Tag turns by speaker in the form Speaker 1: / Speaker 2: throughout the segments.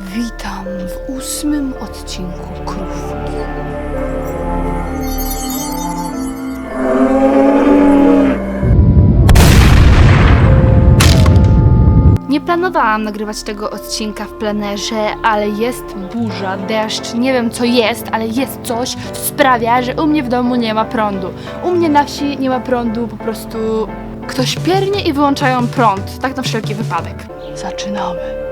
Speaker 1: Witam w ósmym odcinku Krówki. Nie planowałam nagrywać tego odcinka w plenerze, ale jest burza, deszcz, nie wiem co jest, ale jest coś, co sprawia, że u mnie w domu nie ma prądu. U mnie na wsi nie ma prądu, po prostu ktoś piernie i wyłączają prąd, tak na wszelki wypadek. Zaczynamy.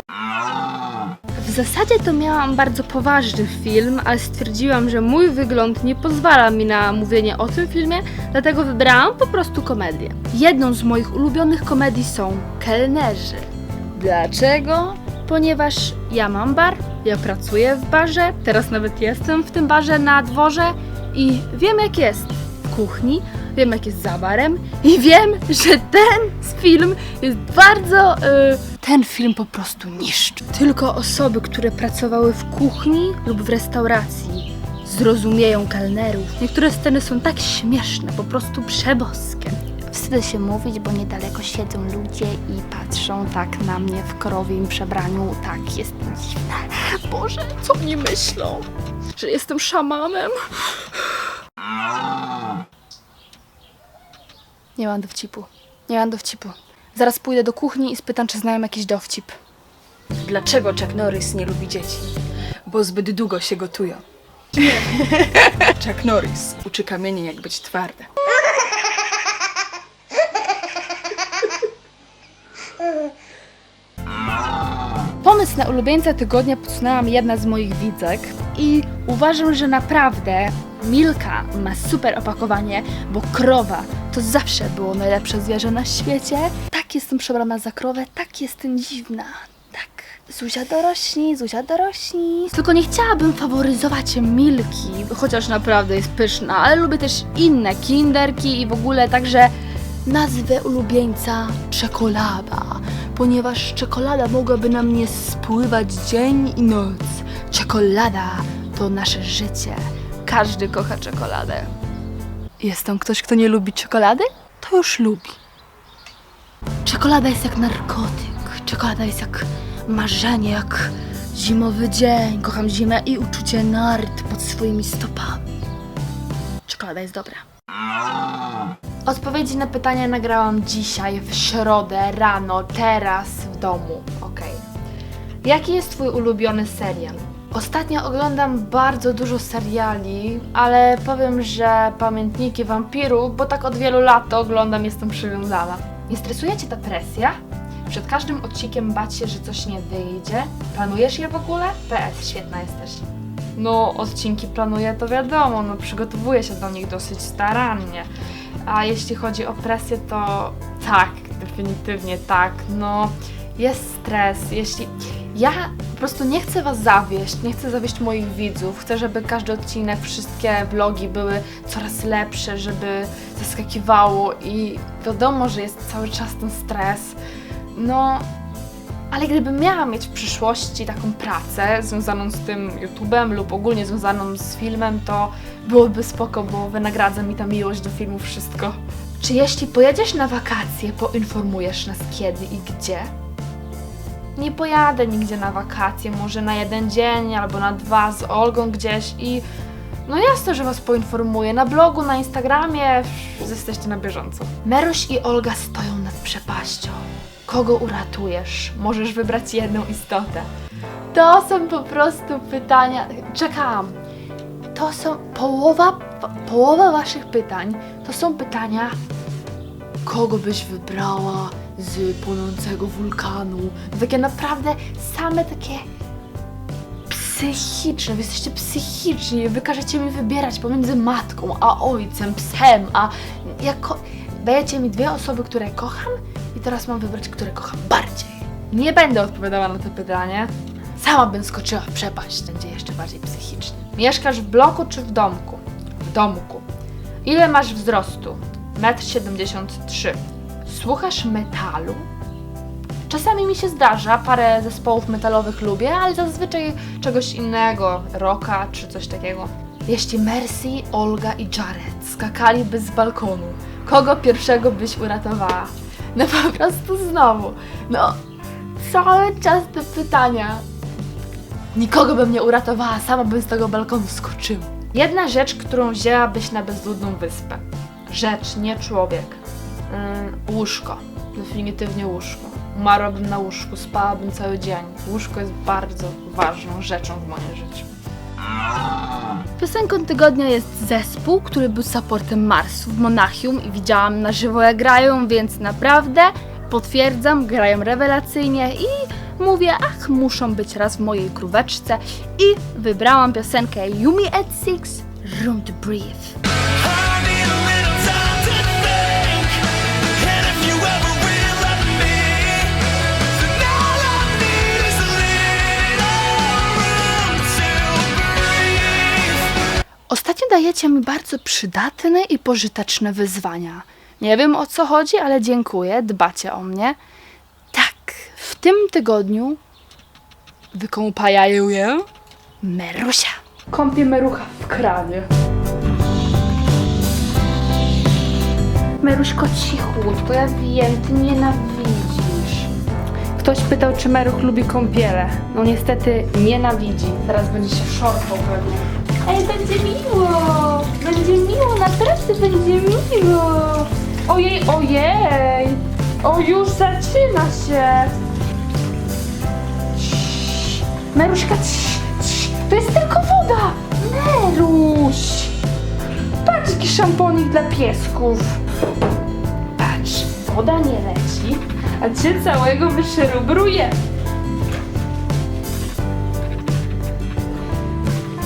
Speaker 1: Zasadzie to miałam bardzo poważny film, ale stwierdziłam, że mój wygląd nie pozwala mi na mówienie o tym filmie, dlatego wybrałam po prostu komedię. Jedną z moich ulubionych komedii są Kelnerzy. Dlaczego? Ponieważ ja mam bar, ja pracuję w barze, teraz nawet jestem w tym barze na dworze i wiem jak jest w kuchni, wiem jak jest za barem i wiem, że ten film jest bardzo... y, ten film po prostu niszczy. Tylko osoby, które pracowały w kuchni lub w restauracji zrozumieją kelnerów. Niektóre sceny są tak śmieszne, po prostu przeboskie. Wstydzę się mówić, bo niedaleko siedzą ludzie i patrzą tak na mnie w krowim przebraniu. Tak, jest dziwne. Boże, co oni myślą? Że jestem szamanem? Nie mam dowcipu. Nie mam dowcipu. Zaraz pójdę do kuchni i spytam, czy znają jakiś dowcip.
Speaker 2: Dlaczego Chuck Norris nie lubi dzieci? Bo zbyt długo się gotują. Chuck Norris uczy kamienie jak być twarde.
Speaker 1: Pomysł na ulubieńca tygodnia podsunęła mi jedna z moich widzek i uważam, że naprawdę Milka ma super opakowanie, bo krowa to zawsze było najlepsze zwierzę na świecie. Tak jestem przebrana za krowę, tak jestem dziwna. Tak. Zuzia dorośni, Zuzia dorośni. Tylko nie chciałabym faworyzować Milki, chociaż naprawdę jest pyszna, ale lubię też inne kinderki i w ogóle także nazwę ulubieńca czekolada, ponieważ czekolada mogłaby na mnie spływać dzień i noc. Czekolada to nasze życie. Każdy kocha czekoladę. Jest tam ktoś, kto nie lubi czekolady? To już lubi. Czekolada jest jak narkotyk. Czekolada jest jak marzenie, jak zimowy dzień. Kocham zimę i uczucie nart pod swoimi stopami. Czekolada jest dobra. Odpowiedzi na pytania nagrałam dzisiaj, w środę, rano, teraz, w domu. Okej. Jaki jest Twój ulubiony serial? Ostatnio oglądam bardzo dużo seriali, ale powiem, że pamiętniki wampirów, bo tak od wielu lat to oglądam, jestem przywiązana. Nie stresuje Cię ta presja? Przed każdym odcinkiem bać się, że coś nie wyjdzie? Planujesz je w ogóle? PS, świetna jesteś. No, odcinki planuję, to wiadomo, no przygotowuję się do nich dosyć starannie. A jeśli chodzi o presję, to tak, definitywnie tak. No, jest stres. Jeśli. Ja po prostu nie chcę Was zawieść, nie chcę zawieść moich widzów. Chcę, żeby każdy odcinek, wszystkie vlogi były coraz lepsze, żeby zaskakiwało i wiadomo, że jest cały czas ten stres. No, ale gdybym miała mieć w przyszłości taką pracę związaną z tym YouTube'em lub ogólnie związaną z filmem, to byłoby spoko, bo wynagradza mi ta miłość do filmu wszystko. Czy jeśli pojedziesz na wakacje, poinformujesz nas kiedy i gdzie? Nie pojadę nigdzie na wakacje, może na jeden dzień albo na dwa z Olgą gdzieś i no jasne, że Was poinformuję. Na blogu, na Instagramie, jesteście na bieżąco. Meruś i Olga stoją nad przepaścią. Kogo uratujesz? Możesz wybrać jedną istotę. To są po prostu pytania. Czekam. To są połowa, połowa Waszych pytań. To są pytania, kogo byś wybrała z płonącego wulkanu. Takie naprawdę same takie psychiczne, wy jesteście psychiczni, wy każecie mi wybierać pomiędzy matką, a ojcem, psem, a jako... Dajecie mi dwie osoby, które kocham i teraz mam wybrać, które kocham bardziej. Nie będę odpowiadała na to pytanie. Sama bym skoczyła w przepaść, będzie jeszcze bardziej psychicznie. Mieszkasz w bloku czy w domku? W domku. Ile masz wzrostu? 1,73 m. Słuchasz metalu? Czasami mi się zdarza, parę zespołów metalowych lubię, ale zazwyczaj czegoś innego, rocka czy coś takiego. Jeśli Mercy, Olga i Jared skakaliby z balkonu, kogo pierwszego byś uratowała? No po prostu znowu, no cały czas te pytania. Nikogo bym nie uratowała, sama bym z tego balkonu skoczyła. Jedna rzecz, którą wzięłabyś na bezludną wyspę. Rzecz, nie człowiek. Ym, łóżko. Definitywnie łóżko. Umarłabym na łóżku, spałabym cały dzień. Łóżko jest bardzo ważną rzeczą w moim życiu.
Speaker 3: Piosenką tygodnia jest zespół, który był supportem Marsu w Monachium i widziałam na żywo jak grają, więc naprawdę potwierdzam, grają rewelacyjnie i mówię, ach, muszą być raz w mojej króweczce i wybrałam piosenkę Yumi at Six, Room to Breathe. Ostatnio dajecie mi bardzo przydatne i pożyteczne wyzwania. Nie wiem o co chodzi, ale dziękuję, dbacie o mnie. Tak, w tym tygodniu wykąpajaję Merusia.
Speaker 1: Kąpię merucha w kranie. Meruśko cichutko, ja wiem, ty nienawidzisz. Ktoś pytał, czy Meruch lubi kąpiele. No niestety nienawidzi. Teraz będzie się szorpał pewnie. Ej, będzie miło! Będzie miło, naprawdę będzie miło! Ojej, ojej! O, już zaczyna się! Cii. Meruśka, cii, cii. to jest tylko woda! Meruś! Patrz, jaki szamponik dla piesków. Patrz, woda nie leci, a cię całego wyszerubruje.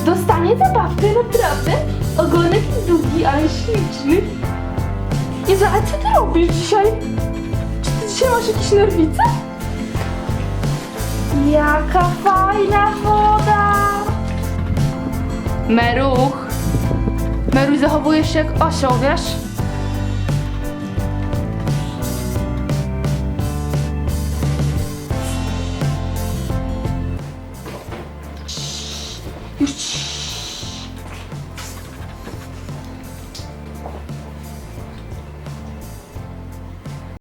Speaker 1: Dostanie zabawkę, naprawdę? Ogonek długi, ale śliczny. Jezu, ale co ty robisz dzisiaj? Czy ty dzisiaj masz jakieś nerwice? Jaka fajna woda! Meruch! Meruś, zachowujesz się jak osioł, wiesz?